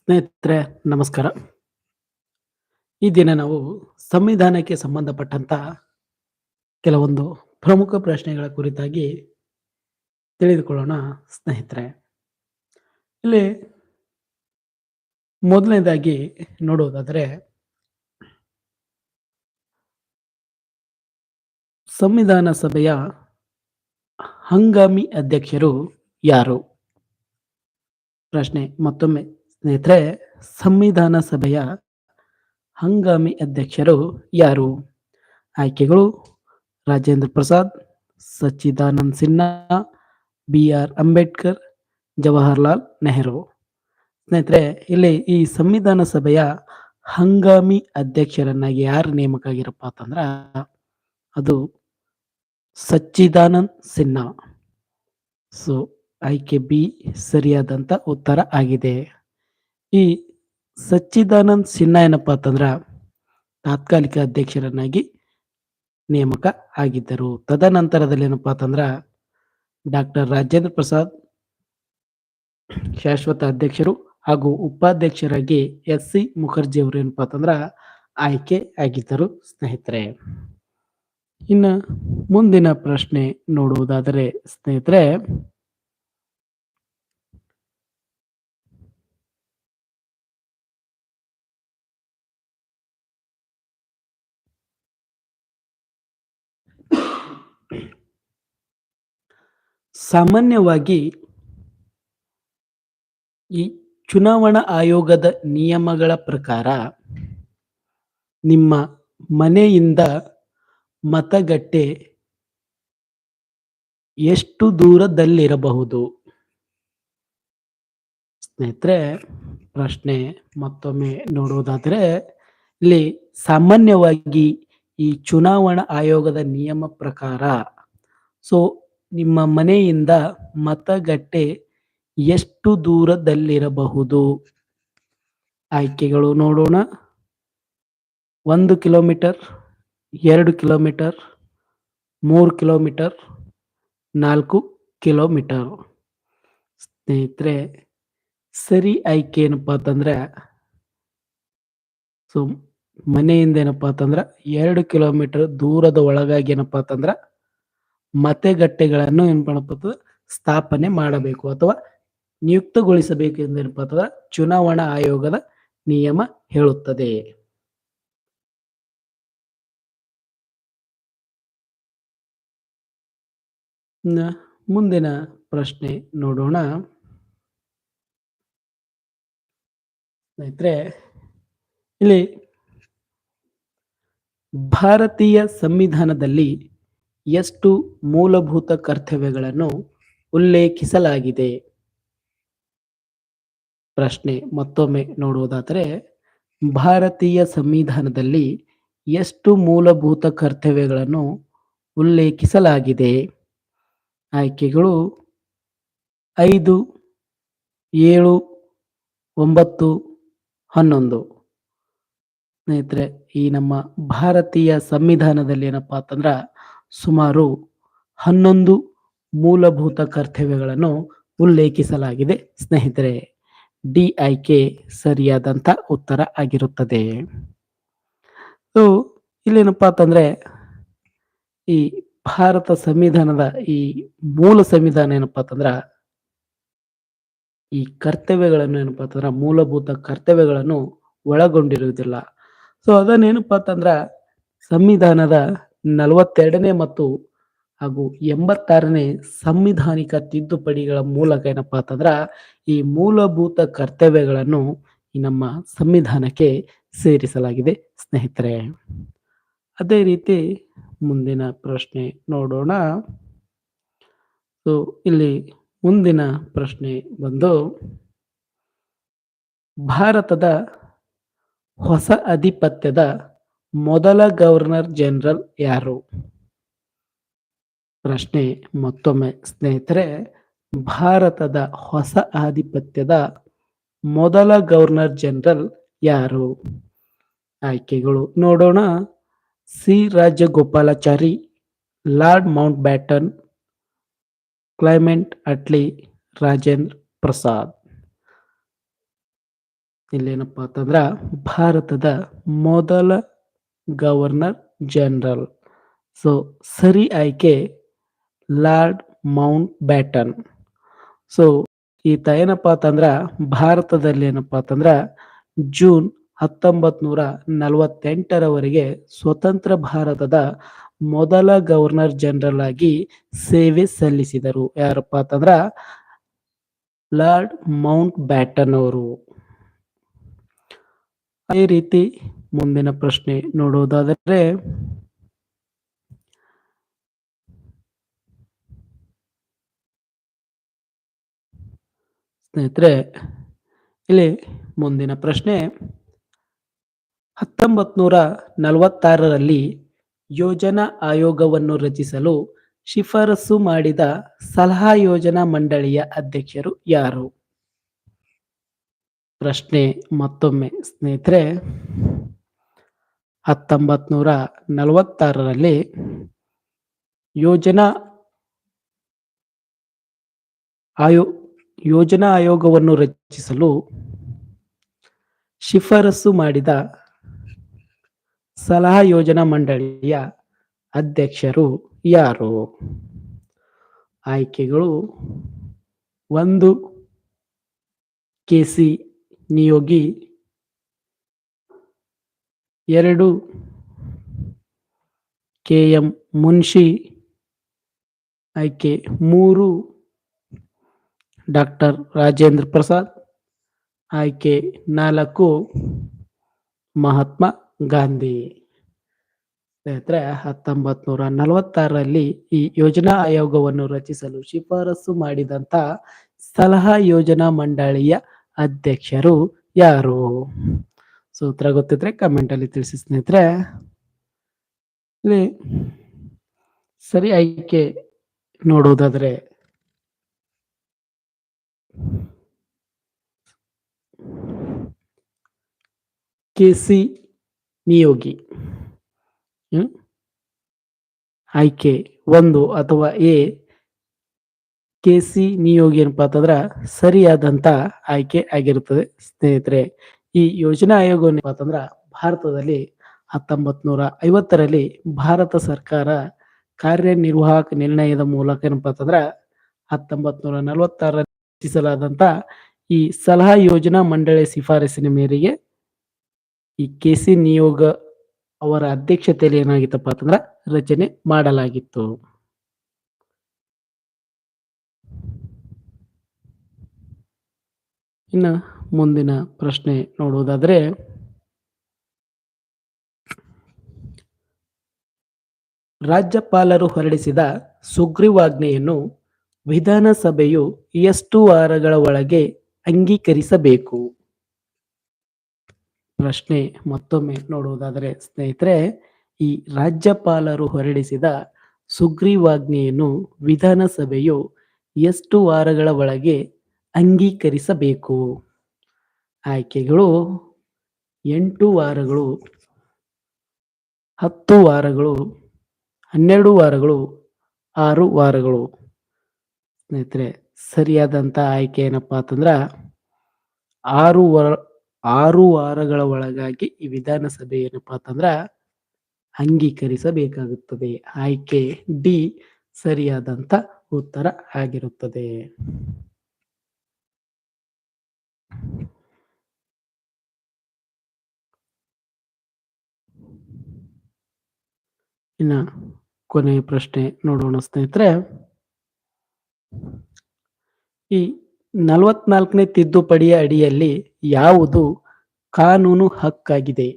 ಸ್ನೇಹಿತರೆ, ನಮಸ್ಕಾರ. ಈ ದಿನ ನಾವು ಸಂವಿಧಾನಕ್ಕೆ ಸಂಬಂಧಪಟ್ಟಂತ ಕೆಲವೊಂದು ಪ್ರಮುಖ ಪ್ರಶ್ನೆಗಳ ಕುರಿತಾಗಿ ತಿಳಿದುಕೊಳ್ಳೋಣ ಸ್ನೇಹಿತರೆ. ಇಲ್ಲಿ ಮೊದಲನೇದಾಗಿ ನೋಡುವುದಾದರೆ, ಸಂವಿಧಾನ ಸಭೆಯ ಹಂಗಾಮಿ ಅಧ್ಯಕ್ಷರು ಯಾರು? ಪ್ರಶ್ನೆ ಮತ್ತೊಮ್ಮೆ. ಸ್ನೇಹಿತರೆ, ಸಂವಿಧಾನ ಸಭೆಯ ಹಂಗಾಮಿ ಅಧ್ಯಕ್ಷರು ಯಾರು? ಆಯ್ಕೆಗಳು ರಾಜೇಂದ್ರ ಪ್ರಸಾದ್, ಸಚ್ಚಿದಾನಂದ್ ಸಿನ್ಹಾ ಬಿ ಆರ್ ಅಂಬೇಡ್ಕರ್, ಜವಾಹರ್ಲಾಲ್ ನೆಹರು. ಸ್ನೇಹಿತರೆ, ಇಲ್ಲಿ ಈ ಸಂವಿಧಾನ ಸಭೆಯ ಹಂಗಾಮಿ ಅಧ್ಯಕ್ಷರನ್ನಾಗಿ ಯಾರು ನೇಮಕ ಆಗಿರಪ್ಪ ಅಂತಂದ್ರ, ಅದು ಸಚ್ಚಿದಾನಂದ್ ಸಿನ್ಹಾ. ಸೊ, ಆಯ್ಕೆ ಬಿ ಸರಿಯಾದಂತ ಉತ್ತರ ಆಗಿದೆ. ಈ ಸಚ್ಚಿದಾನಂದ್ ಸಿನ್ಹಾ ಏನಪ್ಪಾ ಅಂತಂದ್ರ ತಾತ್ಕಾಲಿಕ ಅಧ್ಯಕ್ಷರನ್ನಾಗಿ ನೇಮಕ ಆಗಿದ್ದರು. ತದನಂತರದಲ್ಲಿ ಏನಪ್ಪಾ ಅಂತಂದ್ರ ಡಾಕ್ಟರ್ ರಾಜೇಂದ್ರ ಪ್ರಸಾದ್ ಶಾಶ್ವತ ಅಧ್ಯಕ್ಷರು ಹಾಗೂ ಉಪಾಧ್ಯಕ್ಷರಾಗಿ ಎಸ್ ಸಿ ಮುಖರ್ಜಿ ಅವರು ಏನಪ್ಪಾ ಅಂತಂದ್ರ ಆಯ್ಕೆ ಆಗಿದ್ದರು ಸ್ನೇಹಿತರೆ. ಇನ್ನ ಮುಂದಿನ ಪ್ರಶ್ನೆ ನೋಡುವುದಾದರೆ ಸ್ನೇಹಿತರೆ ಸಾಮಾನ್ಯವಾಗಿ ಈ ಚುನಾವಣಾ ಆಯೋಗದ ನಿಯಮಗಳ ಪ್ರಕಾರ ನಿಮ್ಮ ಮನೆಯಿಂದ ಮತಗಟ್ಟೆ ಎಷ್ಟು ದೂರದಲ್ಲಿರಬಹುದು? ಸ್ನೇಹಿತರೆ, ಪ್ರಶ್ನೆ ಮತ್ತೊಮ್ಮೆ ನೋಡುವುದಾದರೆ, ಇಲ್ಲಿ ಸಾಮಾನ್ಯವಾಗಿ ಈ ಚುನಾವಣಾ ಆಯೋಗದ ನಿಯಮ ಪ್ರಕಾರ ಸೊ ನಿಮ್ಮ ಮನೆಯಿಂದ ಮತಗಟ್ಟೆ ಎಷ್ಟು ದೂರದಲ್ಲಿರಬಹುದು? ಆಯ್ಕೆಗಳು ನೋಡೋಣ. ಒಂದು ಕಿಲೋಮೀಟರ್, ಎರಡು ಕಿಲೋಮೀಟರ್, ಮೂರು ಕಿಲೋಮೀಟರ್, ನಾಲ್ಕು ಕಿಲೋಮೀಟರ್. ಸ್ನೇಹಿತರೆ, ಸರಿ ಆಯ್ಕೆ ಏನಪ್ಪಾ ಅಂತಂದ್ರೆ, ಸೊ ಮನೆಯಿಂದ ಏನಪ್ಪಾ ಅಂತಂದ್ರೆ, ಎರಡು ಕಿಲೋಮೀಟರ್ ದೂರದ ಒಳಗಾಗಿ ಏನಪ್ಪಾ ಅಂತಂದ್ರ ಮತಗಟ್ಟೆಗಳನ್ನು ಏನ್ ಮಾಡಬಹುದು ಸ್ಥಾಪನೆ ಮಾಡಬೇಕು ಅಥವಾ ನಿಯುಕ್ತಗೊಳಿಸಬೇಕು ಎಂದು ಚುನಾವಣಾ ಆಯೋಗದ ನಿಯಮ ಹೇಳುತ್ತದೆ. ಮುಂದಿನ ಪ್ರಶ್ನೆ ನೋಡೋಣ. ಸ್ನೇಹಿತರೆ, ಇಲ್ಲಿ ಭಾರತೀಯ ಸಂವಿಧಾನದಲ್ಲಿ ಎಷ್ಟು ಮೂಲಭೂತ ಕರ್ತವ್ಯಗಳನ್ನು ಉಲ್ಲೇಖಿಸಲಾಗಿದೆ? ಪ್ರಶ್ನೆ ಮತ್ತೊಮ್ಮೆ ನೋಡುವುದಾದರೆ, ಭಾರತೀಯ ಸಂವಿಧಾನದಲ್ಲಿ ಎಷ್ಟು ಮೂಲಭೂತ ಕರ್ತವ್ಯಗಳನ್ನು ಉಲ್ಲೇಖಿಸಲಾಗಿದೆ? ಆಯ್ಕೆಗಳು ಐದು, ಏಳು, ಒಂಬತ್ತು, ಹನ್ನೊಂದು. ಸ್ನೇಹಿತರೆ, ಈ ನಮ್ಮ ಭಾರತೀಯ ಸಂವಿಧಾನದಲ್ಲಿ ಏನಪ್ಪಾ ಅಂತಂದ್ರ ಸುಮಾರು ಹನ್ನೊಂದು ಮೂಲಭೂತ ಕರ್ತವ್ಯಗಳನ್ನು ಉಲ್ಲೇಖಿಸಲಾಗಿದೆ. ಸ್ನೇಹಿತರೆ ಡಿ ಆಯ್ಕೆ ಸರಿಯಾದಂಥ ಉತ್ತರ ಆಗಿರುತ್ತದೆ. ಸೊ ಇಲ್ಲೇನಪ್ಪ ಅಂತಂದ್ರೆ, ಈ ಭಾರತ ಸಂವಿಧಾನದ ಈ ಮೂಲ ಸಂವಿಧಾನ ಏನಪ್ಪಾ ಅಂತಂದ್ರ, ಈ ಕರ್ತವ್ಯಗಳನ್ನು ಏನಪ್ಪಾ ಅಂತಂದ್ರ, ಮೂಲಭೂತ ಕರ್ತವ್ಯಗಳನ್ನು ಒಳಗೊಂಡಿರುವುದಿಲ್ಲ. ಸೊ ಅದನ್ನೇನಪ್ಪಾ ಅಂತಂದ್ರ, ಸಂವಿಧಾನದ ನಲವತ್ತೆರಡನೇ ಮತ್ತು ಹಾಗೂ ಎಂಬತ್ತಾರನೇ ಸಂವಿಧಾನಿಕ ತಿದ್ದುಪಡಿಗಳ ಮೂಲಕ ಏನಪ್ಪಾ ಅಂತಂದ್ರ ಈ ಮೂಲಭೂತ ಕರ್ತವ್ಯಗಳನ್ನು ಈ ನಮ್ಮ ಸಂವಿಧಾನಕ್ಕೆ ಸೇರಿಸಲಾಗಿದೆ. ಸ್ನೇಹಿತರೆ, ಅದೇ ರೀತಿ ಮುಂದಿನ ಪ್ರಶ್ನೆ ನೋಡೋಣ. ಸೊ ಇಲ್ಲಿ ಮುಂದಿನ ಪ್ರಶ್ನೆ ಬಂದು, ಭಾರತದ ಹೊಸ ಅಧಿಪತ್ಯದ ಮೊದಲ ಗವರ್ನರ್ ಜನರಲ್ ಯಾರು? ಪ್ರಶ್ನೆ ಮತ್ತೊಮ್ಮೆ. ಸ್ನೇಹಿತರೆ, ಭಾರತದ ಹೊಸ ಆಧಿಪತ್ಯದ ಮೊದಲ ಗವರ್ನರ್ ಜನರಲ್ ಯಾರು? ಆಯ್ಕೆಗಳು ನೋಡೋಣ. C. Rajagopalachari Lord Mountbatten Clement Attlee, Rajendra Prasad. ಇಲ್ಲೇನಪ್ಪ ಅಂತಂದ್ರ, ಭಾರತದ ಮೊದಲ ಗವರ್ನರ್ ಜನರಲ್. ಸೊ, ಸರಿ ಆಯ್ಕೆ ಲಾರ್ಡ್ ಮೌಂಟ್ ಬ್ಯಾಟನ್ ಸೊ, ಈತ ಏನಪ್ಪಾ ಅಂತಂದ್ರ, ಭಾರತದಲ್ಲಿ ಏನಪ್ಪಾ ಅಂತಂದ್ರ, ಜೂನ್ ಹತ್ತೊಂಬತ್ ನೂರ ನಲವತ್ತೆಂಟರವರೆಗೆ ಸ್ವತಂತ್ರ ಭಾರತದ ಮೊದಲ ಗವರ್ನರ್ ಜನರಲ್ ಆಗಿ ಸೇವೆ ಸಲ್ಲಿಸಿದರು. ಯಾರಪ್ಪ ಅಂತಂದ್ರ, ಲಾರ್ಡ್ ಮೌಂಟ್ ಬ್ಯಾಟನ್ ಅವರು. ಅದೇ ರೀತಿ ಮುಂದಿನ ಪ್ರಶ್ನೆ ನೋಡುವುದಾದರೆ, ಸ್ನೇಹಿತರೆ, ಇಲ್ಲಿ ಮುಂದಿನ ಪ್ರಶ್ನೆ ಹತ್ತೊಂಬತ್ ನೂರ ನಲವತ್ತಾರರಲ್ಲಿ ಯೋಜನಾ ಆಯೋಗವನ್ನು ರಚಿಸಲು ಶಿಫಾರಸು ಮಾಡಿದ ಸಲಹಾ ಯೋಜನಾ ಮಂಡಳಿಯ ಅಧ್ಯಕ್ಷರು ಯಾರು? ಪ್ರಶ್ನೆ ಮತ್ತೊಮ್ಮೆ, ಸ್ನೇಹಿತರೆ. ಹತ್ತೊಂಬತ್ ನೂರ ನಲವತ್ತಾರರಲ್ಲಿ ಯೋಜನಾ ಆಯೋ, ಯೋಜನಾ ಆಯೋಗವನ್ನು ರಚಿಸಲು ಶಿಫಾರಸು ಮಾಡಿದ ಸಲಹಾ ಯೋಜನಾ ಮಂಡಳಿಯ ಅಧ್ಯಕ್ಷರು ಯಾರು? ಆಯ್ಕೆಗಳು ಒಂದು ಕೆ ಸಿ ನಿಯೋಗಿ ಎರಡು ಕೆ ಎಂ ಮುನ್ಷಿ ಆಯ್ಕೆ ಮೂರು ಡಾಕ್ಟರ್ ರಾಜೇಂದ್ರ ಪ್ರಸಾದ್ ಆಯ್ಕೆ ನಾಲ್ಕು ಮಹಾತ್ಮ ಗಾಂಧಿ. ಸ್ನೇಹಿತರೆ ಹತ್ತೊಂಬತ್ ನೂರ ನಲವತ್ತಾರರಲ್ಲಿ ಈ ಯೋಜನಾ ಆಯೋಗವನ್ನು ರಚಿಸಲು ಶಿಫಾರಸು ಮಾಡಿದಂತ ಸಲಹಾ ಯೋಜನಾ ಮಂಡಳಿಯ ಅಧ್ಯಕ್ಷರು ಯಾರು? ಸೂತ್ರ ಗೊತ್ತಿದ್ರೆ ಕಮೆಂಟ್ ಅಲ್ಲಿ ತಿಳಿಸಿ ಸ್ನೇಹಿತರೆ. ಸರಿ ಆಯ್ಕೆ ನೋಡೋದಾದ್ರೆ ಕೆಸಿ ನಿಯೋಗಿ? ಆಯ್ಕೆ ಒಂದು ಅಥವಾ ಎ ಕೆಸಿ ನಿಯೋಗಿ ಏನಪ್ಪಾ ಅಂತಂದ್ರ ಸರಿಯಾದಂತ ಆಯ್ಕೆ ಆಗಿರುತ್ತದೆ ಸ್ನೇಹಿತರೆ. ಈ ಯೋಜನಾ ಆಯೋಗ ಅಂದ್ರ ಭಾರತದಲ್ಲಿ ಹತ್ತೊಂಬತ್ ನೂರ ಐವತ್ತರಲ್ಲಿ ಭಾರತ ಸರ್ಕಾರ ಕಾರ್ಯನಿರ್ವಾಹಕ ನಿರ್ಣಯದ ಮೂಲಕ ಏನಪ್ಪಾ ಅಂತಂದ್ರ ಹತ್ತೊಂಬತ್ ನೂರ ನಲವತ್ತಾರ ರಚಿಸಲಾದಂತ ಈ ಸಲಹಾ ಯೋಜನಾ ಮಂಡಳಿ ಶಿಫಾರಸಿನ ಮೇರೆಗೆ ಈ ಕೆ ಸಿ ನಿಯೋಗ ಅವರ ಅಧ್ಯಕ್ಷತೆಯಲ್ಲಿ ಏನಾಗಿತ್ತಪ್ಪ ಅಂತಂದ್ರ ರಚನೆ ಮಾಡಲಾಗಿತ್ತು. ಇನ್ನ ಮುಂದಿನ ಪ್ರಶ್ನೆ ನೋಡುವುದಾದರೆ, ರಾಜ್ಯಪಾಲರು ಹೊರಡಿಸಿದ ಸುಗ್ರೀವಾಜ್ಞೆಯನ್ನು ವಿಧಾನಸಭೆಯು ಎಷ್ಟು ವಾರಗಳ ಒಳಗೆ ಅಂಗೀಕರಿಸಬೇಕು? ಪ್ರಶ್ನೆ ಮತ್ತೊಮ್ಮೆ ನೋಡುವುದಾದರೆ, ಸ್ನೇಹಿತರೆ, ಈ ರಾಜ್ಯಪಾಲರು ಹೊರಡಿಸಿದ ಸುಗ್ರೀವಾಜ್ಞೆಯನ್ನು ವಿಧಾನಸಭೆಯು ಎಷ್ಟು ವಾರಗಳ ಒಳಗೆ ಅಂಗೀಕರಿಸಬೇಕು? ಆಯ್ಕೆಗಳು ಎಂಟು ವಾರಗಳು, ಹತ್ತು ವಾರಗಳು, ಹನ್ನೆರಡು ವಾರಗಳು, ಆರು ವಾರಗಳು. ಸ್ನೇಹಿತರೆ, ಸರಿಯಾದಂಥ ಆಯ್ಕೆ ಏನಪ್ಪಾ ಅಂತಂದ್ರ, ಆರು ವಾರ, ಆರು ವಾರಗಳ ಒಳಗಾಗಿ ಈ ವಿಧಾನಸಭೆ ಏನಪ್ಪಾ ಅಂತಂದ್ರ ಅಂಗೀಕರಿಸಬೇಕಾಗುತ್ತದೆ. ಆಯ್ಕೆ ಡಿ ಸರಿಯಾದಂತ ಉತ್ತರ ಆಗಿರುತ್ತದೆ. ಇನ್ನ ಕೊನೆಯ ಪ್ರಶ್ನೆ ನೋಡೋಣ ಸ್ನೇಹಿತರೆ. ಈ ನಲವತ್ನಾಲ್ಕನೇ ತಿದ್ದುಪಡಿಯ ಅಡಿಯಲ್ಲಿ ಯಾವುದು ಕಾನೂನು ಹಕ್ಕಾಗಿದೆ?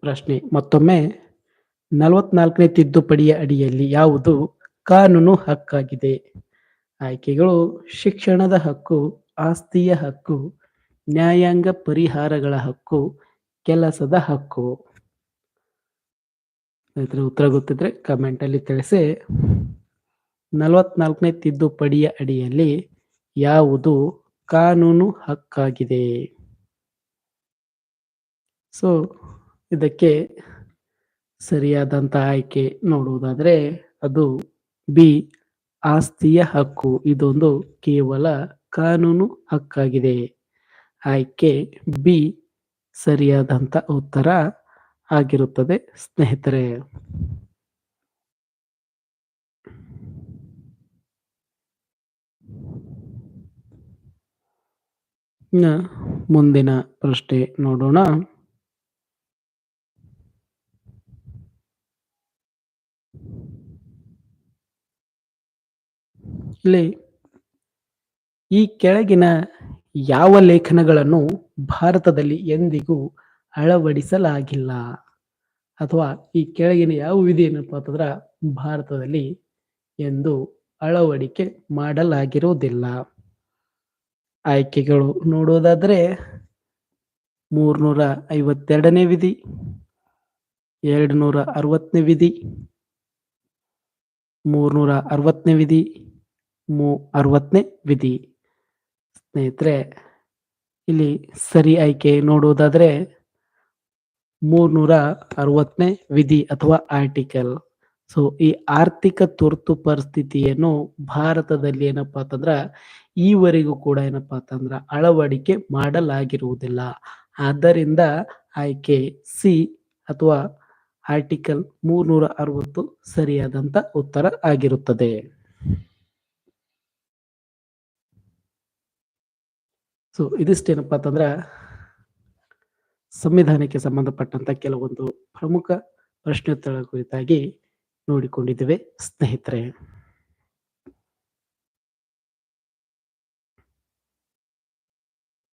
ಪ್ರಶ್ನೆ ಮತ್ತೊಮ್ಮೆ. ನಲವತ್ನಾಲ್ಕನೇ ತಿದ್ದುಪಡಿಯ ಅಡಿಯಲ್ಲಿ ಯಾವುದು ಕಾನೂನು ಹಕ್ಕಾಗಿದೆ? ಆಯ್ಕೆಗಳು ಶಿಕ್ಷಣದ ಹಕ್ಕು, ಆಸ್ತಿಯ ಹಕ್ಕು, ನ್ಯಾಯಾಂಗ ಪರಿಹಾರಗಳ ಹಕ್ಕು, ಕೆಲಸದ ಹಕ್ಕು. ಸ್ನೇಹಿತರೆ, ಉತ್ತರ ಗೊತ್ತಿದ್ರೆ ಕಮೆಂಟ್ ಅಲ್ಲಿ ತಿಳಿಸಿ. ನಲವತ್ನಾಲ್ಕನೇ ತಿದ್ದುಪಡಿಯ ಅಡಿಯಲ್ಲಿ ಯಾವುದು ಕಾನೂನು ಹಕ್ಕಾಗಿದೆ? ಸೊ ಇದಕ್ಕೆ ಸರಿಯಾದಂತಹ ಆಯ್ಕೆ ನೋಡುವುದಾದ್ರೆ, ಅದು ಬಿ, ಆಸ್ತಿಯ ಹಕ್ಕು. ಇದೊಂದು ಕೇವಲ ಕಾನೂನು ಹಕ್ಕಾಗಿದೆ. ಆಯ್ಕೆ ಬಿ, ಸರಿಯಾದಂತ ಉತ್ತರ ಆಗಿರುತ್ತದೆ. ಸ್ನೇಹಿತರೆ ಮುಂದಿನ ಪ್ರಶ್ನೆ ನೋಡೋಣ. ಇಲ್ಲಿ ಈ ಕೆಳಗಿನ ಯಾವ ಲೇಖನಗಳನ್ನು ಭಾರತದಲ್ಲಿ ಎಂದಿಗೂ ಅಳವಡಿಸಲಾಗಿಲ್ಲ. ಅಥವಾ ಈ ಕೆಳಗಿನ ಯಾವ ವಿಧಿ ಏನಪ್ಪ ಅಂತಂದ್ರ ಭಾರತದಲ್ಲಿ ಎಂದು ಅಳವಡಿಕೆ ಮಾಡಲಾಗಿರುವುದಿಲ್ಲ. ಆಯ್ಕೆಗಳು ನೋಡೋದಾದ್ರೆ ಮೂರ್ನೂರ ಐವತ್ತೆರಡನೇ ವಿಧಿ ಎರಡು ನೂರ ಅರವತ್ತನೇ ವಿಧಿ ಮೂರ್ನೂರ ಅರವತ್ತನೇ ವಿಧಿ ಮೂ ಅರವತ್ತನೇ ವಿಧಿ. ಸ್ನೇಹಿತರೆ, ಇಲ್ಲಿ ಸರಿ ಆಯ್ಕೆ ನೋಡುವುದಾದ್ರೆ ಮೂರ್ನೂರ ಅರವತ್ತನೇ ವಿಧಿ ಅಥವಾ ಆರ್ಟಿಕಲ್ ಸೊ ಈ ಆರ್ಥಿಕ ತುರ್ತು ಪರಿಸ್ಥಿತಿಯನ್ನು ಭಾರತದಲ್ಲಿ ಏನಪ್ಪಾ ಅಂತಂದ್ರ, ಈವರೆಗೂ ಕೂಡ ಏನಪ್ಪಾ ಅಂತಂದ್ರ ಅಳವಡಿಕೆ ಮಾಡಲಾಗಿರುವುದಿಲ್ಲ. ಆದ್ದರಿಂದ ಆಯ್ಕೆ ಸಿ ಅಥವಾ ಆರ್ಟಿಕಲ್ ಮೂರ್ನೂರ ಅರವತ್ತು ಸರಿಯಾದಂತ ಉತ್ತರ ಆಗಿರುತ್ತದೆ. ಸೊ ಇದಿಷ್ಟೇನಪ್ಪಾ ಅಂತಂದ್ರ ಸಂವಿಧಾನಕ್ಕೆ ಸಂಬಂಧಪಟ್ಟಂತ ಕೆಲವೊಂದು ಪ್ರಮುಖ ಪ್ರಶ್ನೋತ್ತರ ಕುರಿತಾಗಿ ನೋಡಿಕೊಂಡಿದ್ದೇವೆ. ಸ್ನೇಹಿತರೆ.